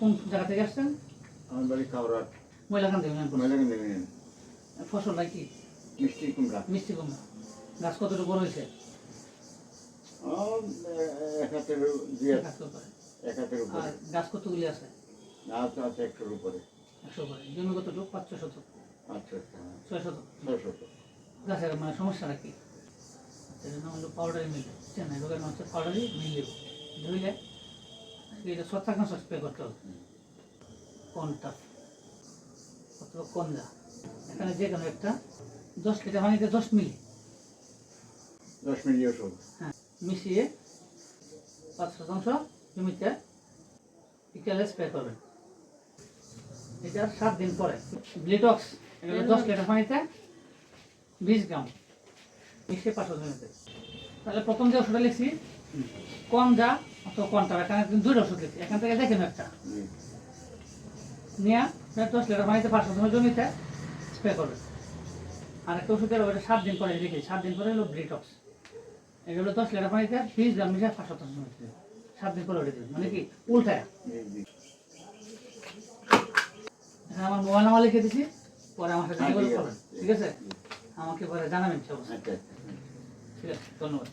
কোন জায়গা থেকে আসছেন? আমার বাড়ি খাওয়ার মহিলাকান থেকে পরিষদ। মহিলাকে নেবেন ফসলটা কি? মিষ্টি কুমড়া। মিষ্টি কুমড়া। গাছ কতটুকু বড় হয়েছে এক হাতের দুই এক হাতের উপরে। আর গাছ কতগুলি আছে? গাছ আছে একশোর উপরে। একশো উপরে। জমি কতটুকু? পাঁচ ছয় শতক। আচ্ছা আচ্ছা। ছয় শতক। ছয় শত গাছের মানে সমস্যাটা কি? আচ্ছা এটা হলো পাউডারি মিল চেন্নাই রোগের হচ্ছে পাউডারি মিল দেবো এটা ছত্রাকনাশক স্প্রে করতে হবে। কোনটা? অথবা কন্দা এখানে যে কোনো একটা দশ লিটার পানিতে দশ মিলি। দশ মিনিট ওষুধ। হ্যাঁ মিশিয়ে পাঁচ শতাংশ জমিতে বিকেলে স্প্রে করবেন। এটা সাত দিন পরে। ব্লিটক্স দশ লিটার পানিতে বিশ গ্রাম মিশিয়ে পাঁচশো জমিতে। তাহলে প্রথম যে ওষুধটা লিখছি কম যা কনটা এখানে দুইটা ওষুধ লিখছি এখান থেকে দেখেন একটা। নিয়ে দশ লিটার পানিতে পাঁচশো জমি জমিতে স্প্রে আর একটা ওটা সাত দিন পরে সাত দিন পরে হলো ব্রিটক্স এগুলো দশ লিটার পানিতে বিশ গ্রাম মিশে পাঁচশো শতাংশ জমিতে দেবেন। সাত দিন পরে ওটা মানে কি? উল্টায়। আমার মোবাইল নাম্বার লিখে দিছি। পরে আমার সাথে ঠিক আছে। আমাকে পরে জানাবেন আচ্ছা আচ্ছা। ঠিক আছে ধন্যবাদ।